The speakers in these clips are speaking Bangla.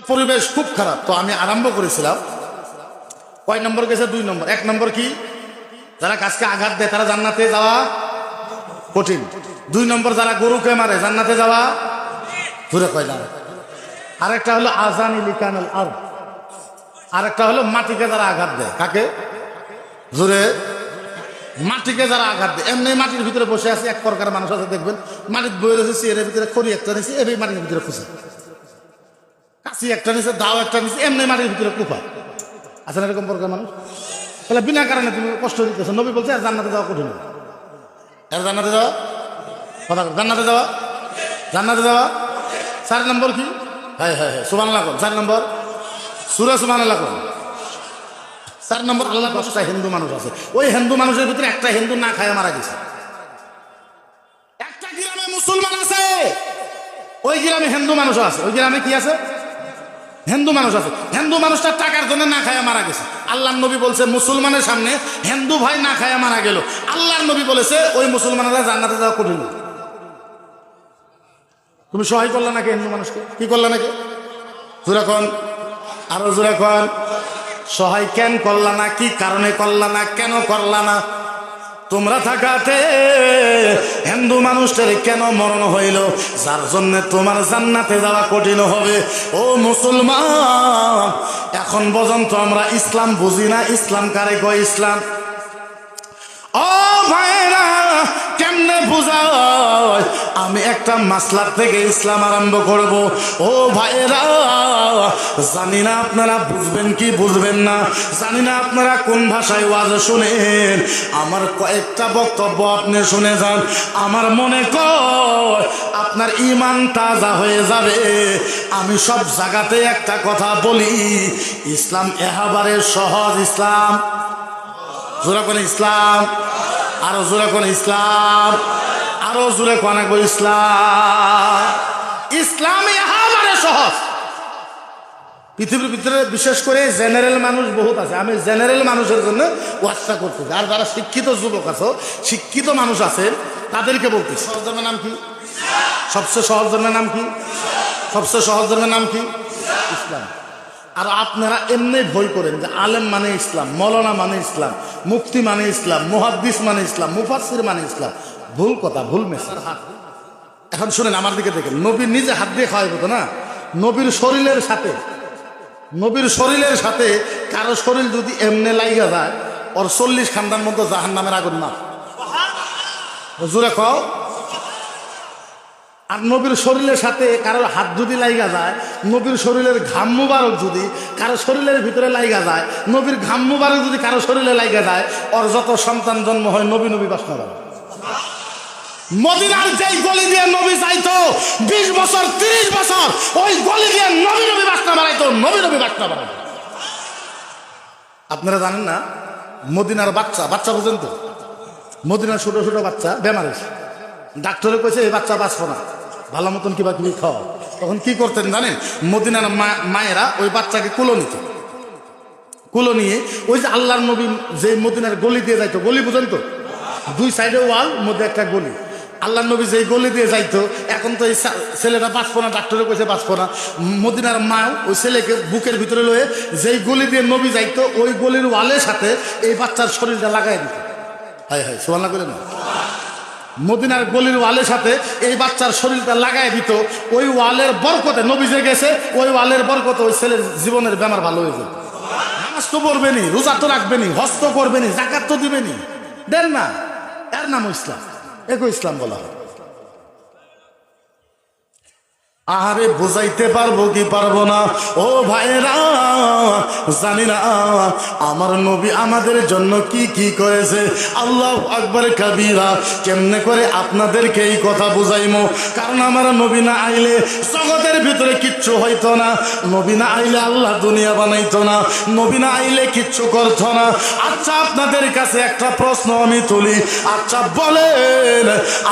পরিবেশ খুব খারাপ। তো আমি আরম্ভ করেছিলাম। কয় নম্বর গেছে? দুই নম্বর। এক নম্বর কি? যারা গাছকে আঘাত দেয়, তারা জান্নাতে যাওয়া কঠিন। দুই নম্বর, যারা গরুকে মারে, জান্নাতে যাওয়া ঘুরে কয় না আরেকটা হলো আজান ইলিকানাল আর আরেকটা হলো মাটিকে যারা আঘাত দেয়। কাকে? জোরে মাটিকে যারা আঘাত দেয়। এমনি মাটির ভিতরে বসে আছে, এক প্রকার মানুষ আছে, দেখবেন। মাটির বই রয়েছে চেয়ারের ভিতরে খড়ি একটা নিয়েছে এভাবে মাটির ভিতরে খুঁজে। কাশি একটা নিচে দাও একটা নিচে এমনি মাটির ভিতরে কুপা আছে না এরকম প্রকার মানুষ? তাহলে বিনা কারণে তুমি কষ্ট দিতেছো। নবী বলছে, আর জান্নাতে যাওয়া কঠিন আর জান্নাতে যাওয়া? কথা জান্নাতে যাওয়া? জান্নাতে যাওয়া? চার নম্বর কি? হ্যাঁ হ্যাঁ হ্যাঁ সুবান আল্লাহ চার নম্বর। সুরা সুবান আল্লাহ চার নম্বর, আল্লাহ দশটা হিন্দু মানুষ আছে। ওই হিন্দু মানুষের ভিতরে একটা হিন্দু না খায় মারা গেছে। একটা গ্রামে মুসলমান আছে। ওই গ্রামে হিন্দু মানুষ আছে। ওই গ্রামে কি আছে? হিন্দু মানুষ আছে। হিন্দু মানুষটা টাকার জন্য না খায়া মারা গেছে। আল্লাহর নবী বলছে, মুসলমানের সামনে হিন্দু ভাই না খায়া মারা গেল। আল্লাহর নবী বলেছে, ওই মুসলমানেরা জান্নাতে যাওয়া কঠিন তুমি সহায় করলে নাকি হিন্দু মানুষকে? কি করলে নাকি? জোরাখন আরও জোরাখন সহায় কেন করলা না? কি কারণে করলা না? কেন করলা না? তোমরা থাকাতে হিন্দু মানুষের কেন মরণ হইল? যার জন্য তোমার জান্নাতে যাওয়া কঠিন হবে। ও মুসলমান, এখন পর্যন্ত আমরা ইসলাম বুঝি না, ইসলাম কারে কয় ইসলাম? ও ভাইরা কেমনে বুঝায়? আমি একটা মাসলার থেকে ইসলাম আরম্ভ করব। ও ভাইরা জানি না আপনারা বুঝবেন কি বুঝবেন না, জানি না আপনারা কোন ভাষায় ওয়াজ শুনেন। আমার কয়েকটা বক্তব্য আপনি শুনে যান। আমার মনে কয় আপনার ইমান তাজা হয়ে যাবে। আমি সব জায়গাতে একটা কথা বলি, ইসলাম এহাবারে সহজ ইসলাম। জোরে কোন ইসলাম, আরও জোরে কোন ইসলাম। আরও জোরে কোন একবার ইসলাম। ইসলাম সহজ। পৃথিবীর ভিতরে বিশেষ করে জেনারেল মানুষ বহুত আছে। আমি জেনারেল মানুষের জন্য ওয়াস্তা করতেছি। আর যারা শিক্ষিত যুবক আছে, শিক্ষিত মানুষ আছে, তাদেরকে বলতেছি। সহজ ধর্মের নাম কি? সবচেয়ে সহজ ধর্মের নাম কি? সবচেয়ে সহজ ধর্মের নাম কি? ইসলাম। আর আপনারা এমনি ভয় করেন যে আলেম মানে ইসলাম, মৌলানা মানে ইসলাম, মুফতি মানে ইসলাম, মুহাদ্দিস মানে ইসলাম মুফাসির মানে ইসলাম। ভুল কথা, ভুল হাত এখন শুনেন, আমার দিকে দেখেন। নবীর নিজে হাত দিয়ে খাওয়াই হতো না? নবীর শরীরের সাথে, নবীর শরীরের সাথে কারও শরীর যদি এমনে লাইগা যায়, ওর চল্লিশ খান্দার মধ্যে জাহান নামের আগুন না। জোরে খাও আর নবীর শরীরের সাথে কারোর হাত যদি লাইগা যায়, নবীর শরীরের ঘাম মুবারক যদি কারও শরীরের ভিতরে লাইগা যায়, নবীর ঘাম মুবারক যদি কারও শরীরে লাইগা যায়, ওর যত সন্তান জন্ম হয়, নবী নবী বাস না মদিনার যেই গলি দিয়ে নবী যাইতো, বিশ বছর, তিরিশ বছর, ওই গলি দিয়ে নবী নবী বাসনা বাড়াইতো নবী নবী বাসনা বাড়াইতো আপনারা জানেন না, মদিনার বাচ্চা বাচ্চা বুঝেন তো? মদিনার ছোট ছোট বাচ্চা বেমার হয়েছে ডাক্তারে কইছে, এই বাচ্চা বাঁচবো না। ভালো মতন কিবা কিবি খাওয়া তখন কি করতেন জানেন, মদিনার মায়েরা ওই বাচ্চাকে কুলো নিত। কুলো নিয়ে ওই যে আল্লাহর নবী যে মদিনার গলি দিয়ে যাইতো, গলি বুঝেন তো? দুই সাইডে ওয়াল, মধ্যে একটা গলি। আল্লাহ নবী যেই গলি দিয়ে যাইতো, এখন তো এই ছেলেটা বাঁচবো না ডাক্তারে কইছে বাঁচবো না। মদিনার মা ওই ছেলেকে বুকের ভিতরে লয়ে যেই গলি দিয়ে নবী যাইতো, ওই গলির ওয়ালের সাথে এই বাচ্চার শরীরটা লাগাই দিত। হায় হায় সোয়াল্লা করে না? মদিনার গলির ওয়ালের সাথে এই বাচ্চার শরীরটা লাগাই দিত, ওই ওয়ালের বরকতে নবী যে গেছে, ওই ওয়ালের বরকতে ওই ছেলের জীবনের বেমার ভালো হয়ে যেত নামাজ তো পড়বেনি রোজা তো রাখবেনি হস্ত করবেনি জাকাত তো দিবেনি দেন না, এর নাম ইসলাম। একই ইসলাম বলা হয়। আহারে বুঝাইতে পারব কি পারব না? ও ভাইরা জানি না, আমার নবী আমাদের জন্য কি কি করেছে? আল্লাহ আকবর কাবিরা, কেমনে করে আপনাদেরকে এই কথা বুঝাইমো? কারণ আমার নবী না আইলে জগতের ভিতরে কিচ্ছু হইতো না। নবী না আইলে আল্লাহ দুনিয়া বানাইতো না। নবী না আইলে কিচ্ছু করতো না। আচ্ছা আপনাদের কাছে একটা প্রশ্ন আমি তুলি। আচ্ছা বলেন,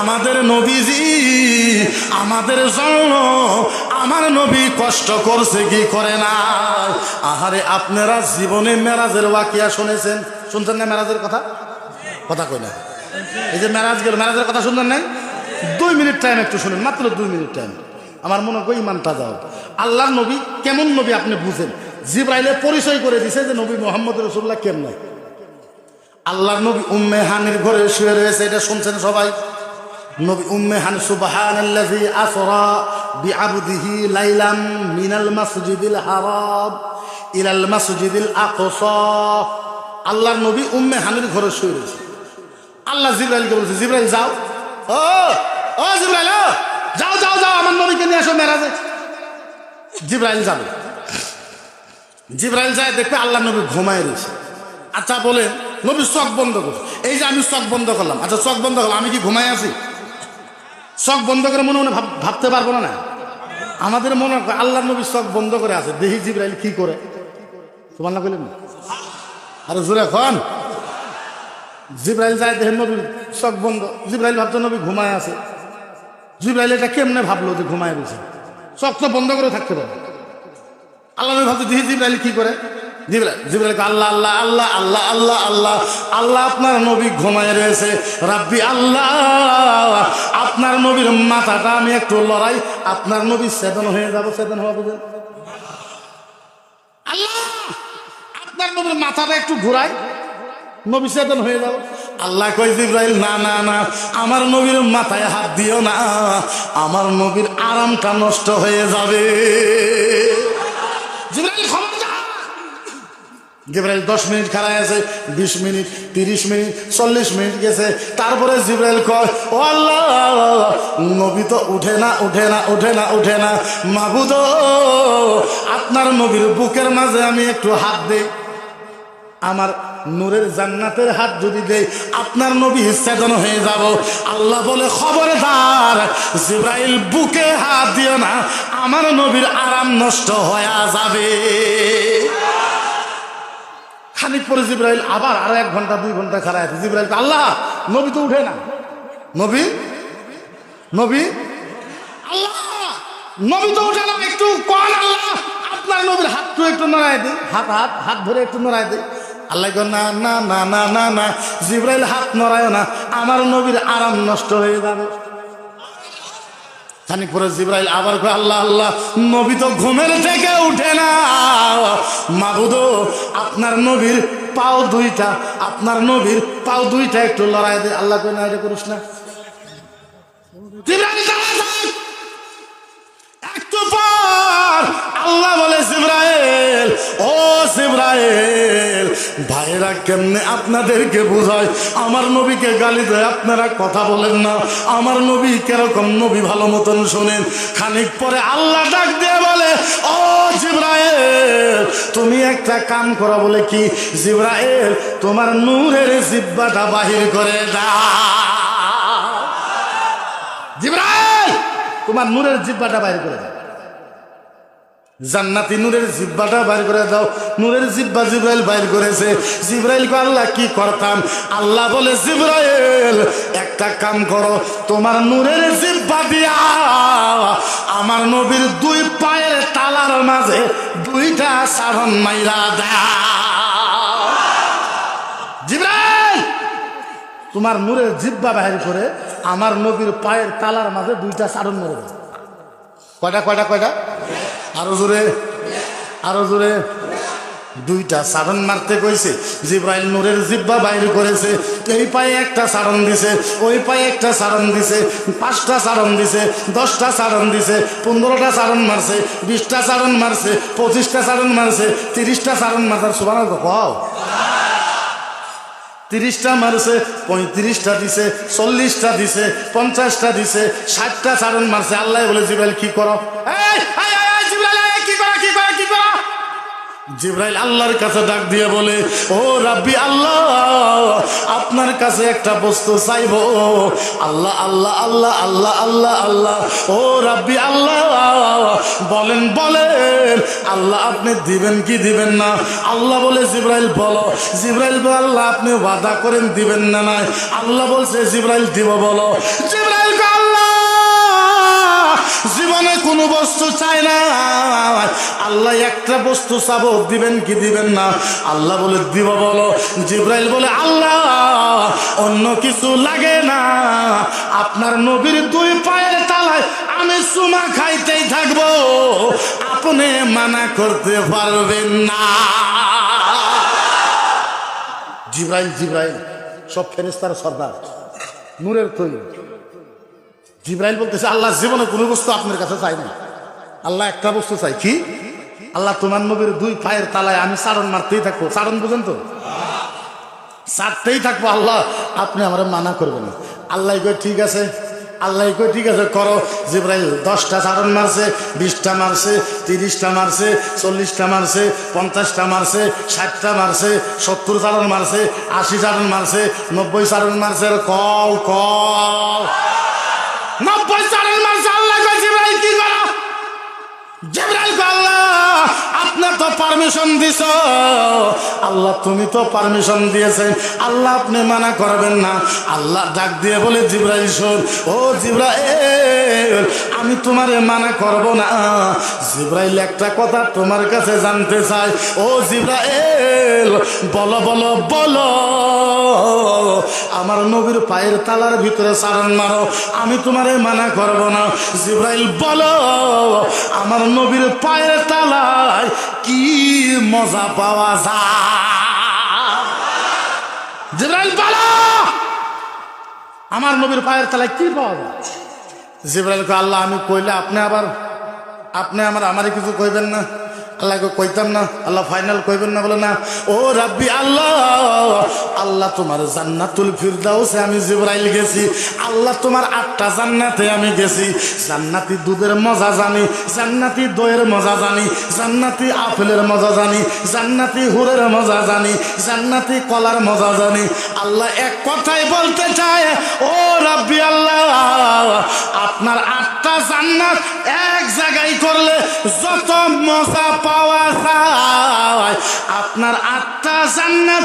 আমাদের নবীজি আমাদের জন্য আমার নবী কষ্ট করছে, কি করে না? আহারে, আপনারা জীবনে মেরাজের ওয়াকিয়া শুনেছেন। শুনছেন না মেরাজের কথা? কথা কই না? এই যে মেরাজ গেল, মেরাজের কথা শুনলেন নাই দুই মিনিট টাইম একটু শুনেন, মাত্র দুই মিনিট টাইম আমার মনে করি ইমানটা যাও। আল্লাহর নবী, কেমন নবী আপনি বুঝেন? জিব্রাইলে পরিচয় করে দিছে যে নবী মোহাম্মদ রসুল্লাহ কেমন? আল্লাহর নবী উম্মে হানির ঘরে শুয়ে রয়েছে, এটা শুনছেন সবাই? নবী উম্মে হান সুবহানাল্লাযী আসরা বিআবদিহি লাইলাম মিনাল মাসজিদিল হারাম ইলাল মাসজিদিল আকসা। আল্লাহর নবী উম্মে হানির ঘরে শুয়ে রয়েছে। আল্লাহ জিব্রাইলকে বলছে, জিব্রাইল, যাও। ও ও জিব্রাইল যাও যাও যাও, আমার নবীকে নিয়ে আসো মেরাজে। জিব্রাইল যাবে। জিব্রাইল যায়, দেখবে আল্লাহ নবী ঘুমায় রয়েছে। আচ্ছা বলেন নবী চোখ বন্ধ করছে এই যে আমি চোখ বন্ধ করলাম। আচ্ছা চোখ বন্ধ করলাম, আমি কি ঘুমাই আছি? চোখ বন্ধ করে মনে মনে ভাব- ভাবতে পারব না আমাদের মনে আল্লাহ নবী চোখ বন্ধ করে আছে। দেখি জিব্রাইল কি করে। তোমার না বললেন আরে জোরে খন জিব্রাইল যায় দেখেন নবীর চোখ বন্ধ। জিব্রাইল ভাবতো নবী ঘুমায় আছে। জিব্রাইল এটা কেমনে ভাবলো যে ঘুমায় রয়েছে? চোখ তো বন্ধ করে থাকতে পারে। আল্লাহ নবী ভাবতো দেখি জিব্রাইল কি করে। আল্লাহ আল্লাহ আল্লাহ আল্লাহ আল্লাহ আপনার নবী রয়েছে। নবীর মাথাটা আমি একটু লড়াই, আপনার নবী চেতন হয়ে যাব চেতন হওয়া বুঝেন? আল্লাহ, আপনার নবীর মাথাটা একটু ঘুরাই, নবী চেতন হয়ে যাও আল্লাহ কই জিব্রাইল, না না না, আমার নবীর মাথায় হাত দিও না, আমার নবীর আরামটা নষ্ট হয়ে যাবে। জিব্রাইল। জিব্রাইল দশ মিনিট খাড়ায় আছে, বিশ মিনিট, তিরিশ মিনিট, চল্লিশ মিনিট গেছে। তারপরে জিব্রাইল কয়, ও আল্লাহ, নবী তো উঠে না উঠে না উঠে না উঠে না। মাবুদ আপনার নবীর বুকের মাঝে আমি একটু হাত দিই। আমার নূরের জান্নাতের হাত যদি দেই, আপনার নবী চেতন হয়ে যাব। আল্লাহ বলে, খবরদার, জিব্রাইল বুকে হাত দিও না, আমার নবীর আরাম নষ্ট হয়ে যাবে। খানিক পরে জিব্রাইল, আবার আরও এক ঘণ্টা, দুই ঘণ্টা খারাপ আছে। জিব্রাইল আল্লাহ, নবী তো উঠে না। নবী? নবী? আল্লাহ! নবী তো উঠে না, একটু কন আল্লাহ। আপনার নবীর হাতটু একটু নড়াই দে। হাত হাত হাত ধরে একটু নড়াই দে। আল্লাহ না না না না না না, জিব্রাইল হাত নড়ায় না। আমার নবীর আরাম নষ্ট হয়ে যাবে। খানিক পরে জিব্রাইল আবার কয়, আল্লাহ আল্লাহ, নবী তো ঘুমের থেকে উঠে না। মাবুদ আপনার নবীর পাও দুইটা, আপনার নবীর পাও দুইটা একটু লড়াই দে। আল্লাহ কয়, না, এটা করিস না। একটু পর আল্লাহ বলে, জিব্রাইল, ও জিব্রাইল ভাইরা কেমনে আপনাদেরকে বুঝায়? আমার নবীকে গালি দেয়, আপনারা কথা বলেন না। আমার নবী কীরকম নবী ভালো মতন শোনেন। খানিক পরে আল্লাহ ডাক দিয়ে বলে, ও জিব্রাইল, তুমি একটা কাম করা বলে কি? জিব্রাইল, তোমার নূরের জিব্বাটা বাহির করে দাও। জিব্রাইল, তোমার নূরের জিব্বাটা বাইর করে দাও। জান্নাতি নূরের জিব্বাটা বাইর করে দাও। নূরের জিব্বা জিব্রাইল বাইর করেছে। জিব্রাইল কো, আল্লাহ কি করতাম? আল্লাহ বলে, জিব্রাইল, একটা কাম করো, তোমার নূরের জিব্বা দিয়া আমার নবীর দুই পায়ের তালার মাঝে দুইটা সাধন মাইরা দাও। জিব্রাইল, তোমার নূরের জিব্বা বাহির করে আমার নবীর পায়ের তালার মাঝে দুইটা সারণ মেরে কয়টা কয়টা কয়টা? আরও জোরে আরও জোরে। দুইটা সারণ মারতে কইছে জিব্রাইল নূরের জিব্বা বাইর করেছে। এই পায়ে একটা সারণ দিছে ওই পায়ে একটা সারণ দিছে পাঁচটা সারণ দিছে দশটা সারণ দিছে পনেরোটা সারণ মারছে বিশটা সারণ মারছে পঁচিশটা সারণ মারছে তিরিশটা সারণ মারছে। সুবান কও তিরিশটা মারছে পঁয়ত্রিশটা দিছে চল্লিশটা দিছে পঞ্চাশটা দিছে ষাটটা চারণ মারছে। আল্লাহ বলে জিব্রাইল কি করো? এই, জিব্রাইল আল্লাহর কাছে ডাক দিয়ে বলে, ও রাব্বি আল্লাহ, আপনার কাছে একটা বস্তু চাইব। আল্লাহ আল্লাহ আল্লাহ আল্লাহ আল্লাহ আল্লাহ, ও রাব্বি আল্লাহ, বলেন বলেন, আল্লাহ আপনি দিবেন কি দিবেন না? আল্লাহ বলে, জিব্রাইল, বলো। জিব্রাইল বলে, আল্লাহ, আপনি ওয়াদা করেন দিবেন না নাই? আল্লাহ বলছে, জিব্রাইল, দিব বলো। জিব্রাইল জীবনে কোনো বস্তু চাই না। আল্লাহ একটা বস্তু চাবো দিবেন কি দিবেন না? আল্লাহ বলে, দিব বলো। জিব্রাইল বলে, আল্লাহ, অন্য কিছু লাগে না। আপনার নবীর দুই পায়ের তালায় আমি সুমা খাইতেই থাকব। আপনি মানা করতে পারবেন না। জিব্রাইল জিব্রাইল, সব ফেরেস্তার সর্দার। নূরের তৈরি। জিব্রাইল বলতেছে আল্লাহ জীবনে কোনো বস্তু আপনার কাছে চাই না। আল্লাহ একটা বস্তু চাই, কি? আল্লাহ তোমার নবীর দুই পায়ের তালায় আমি চারণ মারতেই থাকব। চারণ বুঝেন তো? চারতেই থাকব, আল্লাহ। আপনি আমার মানা করবেন আল্লাহ কই ঠিক আছে। আল্লাহ কই ঠিক আছে, করো। জিব্রাইল দশটা চারণ মারছে, বিশটা মারছে, তিরিশটা মারছে, চল্লিশটা মারছে, পঞ্চাশটা মারছে, ষাটটা মারছে, সত্তর চারণ মারছে, আশি চারণ মারছে, নব্বই চারণ মারছে। কল কল। নব্বই সালের মাসে আল্লাহ জিব্রাইল কি করা? জিব্রাইল আল্লাহ আপনার তো পারমিশন দিছ। আল্লাহ, তুমি তো পারমিশন দিয়েছেন। আল্লাহ, আপনি মানা করবেন না। আল্লাহ ডাক দিয়ে বলে, জিব্রাইল, শোন। ও জিব্রাইল আমি তোমারে মানা করব না। জিব্রাইল একটা কথা তোমার কাছে জানতে চাই ও জিব্রাইল, বলো বলো বলো। আমার নবীর পায়ের তালার ভিতরে সারণ মারো। আমি তোমারে মানা করব না। জিব্রাইল, বলো, আমার নবীর পায়ের তালায় কি মজা পাওয়া যায়? জিব্রাইল, বলো, আমার নবীর পায়ের তালায় কি পাওয়া যায়? জিব্রাইল কয়, আল্লাহ আমি কইলে আপনি আবার আপনি আমার আমারে কিছু কইবেন না? আল্লাহকে কইতাম না, আল্লাহ ফাইনাল কইবেন না বলে না। ও রাব্বি আল্লাহ আল্লাহ তোমার জান্নাতুল ফিরদাউসে আমি জিব্রাইল গেছি, আল্লাহ তোমার আটটা জান্নাতে আমি গেছি। জান্নাতি দুধের মজা জানি, জান্নাতি দইয়ের মজা জানি, জান্নাতি আপেলের মজা জানি, জান্নাতি হুরের মজা জানি, জান্নাতি কলার মজা জানি। আল্লাহ এক কথাই বলতে চায়, ও রাব্বি আল্লাহ, আপনার আটটা জান্নাত এক জায়গায় করলে যত মজা পাওয়া যায়। আপনার আটটা জান্নাত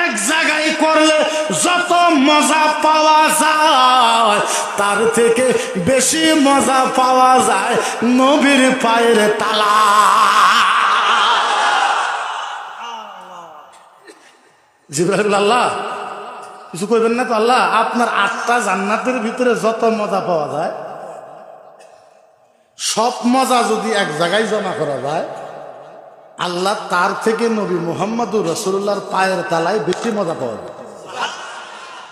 এক জায়গায় করলে যত মজা পাওয়া যায়, তার থেকে বেশি মজা পাওয়া যায় নবীর পায়ের তালা। জিব্রাহিম আল্লাহ, কিছু কইবেন না তো আল্লাহ? আপনার আটটা জান্নাতের ভিতরে যত মজা পাওয়া যায় সব মজা যদি এক জায়গায় জমা করা যায়, আল্লাহ তার থেকে নবী মোহাম্মদুর রসুল্লাহর পায়ের তালায় বেশি মজা পাওয়া যায়।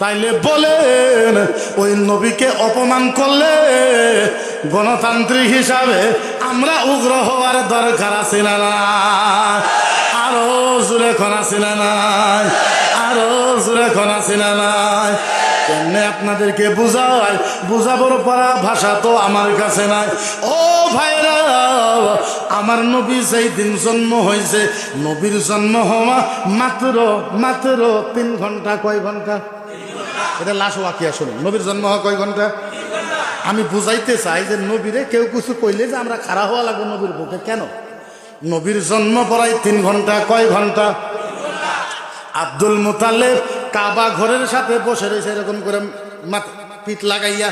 তাইলে বলেন, ওই নবীকে অপমান করলে গণতান্ত্রিক হিসাবে আমরা উগ্র হওয়ার দরকার আছে না? আরও জোরে খনা না নাই আরও জোরে খনা না নাই কেমনে আপনাদেরকে বুঝায়? বুঝাবার পারা ভাষা তো আমার কাছে নাই। ও ভাইরা, আমার নবী সেই দিন জন্ম হয়েছে, নবীর জন্ম হওয়া মাত্র মাত্র তিন ঘণ্টা কয় ঘণ্টা? এটা লাশ ওয়াকি শুনুন, নবীর জন্ম হওয়া কয় ঘণ্টা? আমি বুঝাইতে চাই যে নবীরে কেউ কিছু কইলে যে আমরা খারাপ হওয়া লাগবে নবীর বুকে কেন? নবীর জন্ম পড়াই তিন ঘণ্টা কয় ঘণ্টা? আব্দুল মুতালেব কাবা ঘরের সাথে বসে রয়েছে এরকম করে পিঠ লাগাইয়া।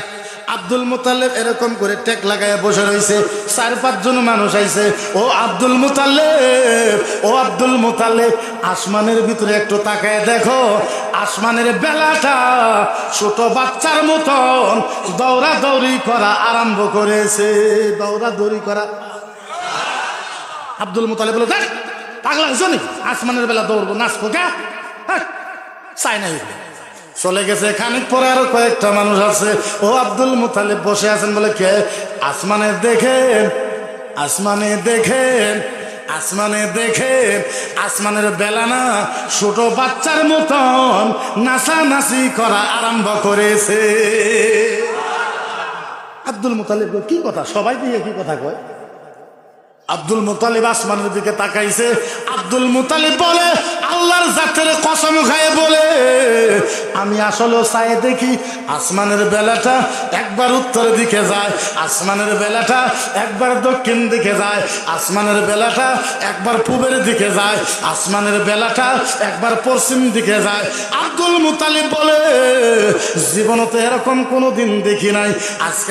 আব্দুল মুতালেব এরকম করে টেক লাগাইয়া বসে রয়েছে। চার পাঁচজন মানুষ আইছে। ও আব্দুল মুতালেব ও আব্দুল মুতালেব আসমানের ভিতরে একটু তাকায় দেখো। আসমানের বেলাটা ছোট বাচ্চার মতন দৌড়া দৌড়ি করা আরম্ভ করেছে। দৌড়া দৌড়ি করা। আব্দুল মুতালে বলে দেখ পাগলা আসমানের বেলা দৌড়বো নাচবো কে হ্যাঁ, চাই নাই চলে গেছে খানিক পরে আরও কয়েকটা মানুষ আছে। ও আব্দুল মুতালিব বসে আছেন বলে কে? আসমানে দেখেন আসমানে দেখেন আসমানে দেখেন, আসমানের বেলা না ছোট বাচ্চার মতন নাচানাচি করা আরম্ভ করেছে। আব্দুল মুতালিব কি কথা? সবাই দিয়ে কি কথা কয়। আব্দুল মুতালিব আসমানের দিকে তাকাইছে। আব্দুল মুতালিব বলে আল্লাহর জাতের কসম খায় বলে, আমি আসলে চাই দেখি আসমানের বেলাটা একবার উত্তরের দিকে যায়, আসমানের বেলাটা একবার দক্ষিণ দিকে যায়, আসমানের বেলাটা একবার পূবের দিকে যায়, আসমানের বেলাটা একবার পশ্চিম দিকে যায়। আব্দুল মুতালিব বলে, জীবনতে এরকম কোনো দিন দেখি নাই। আজকে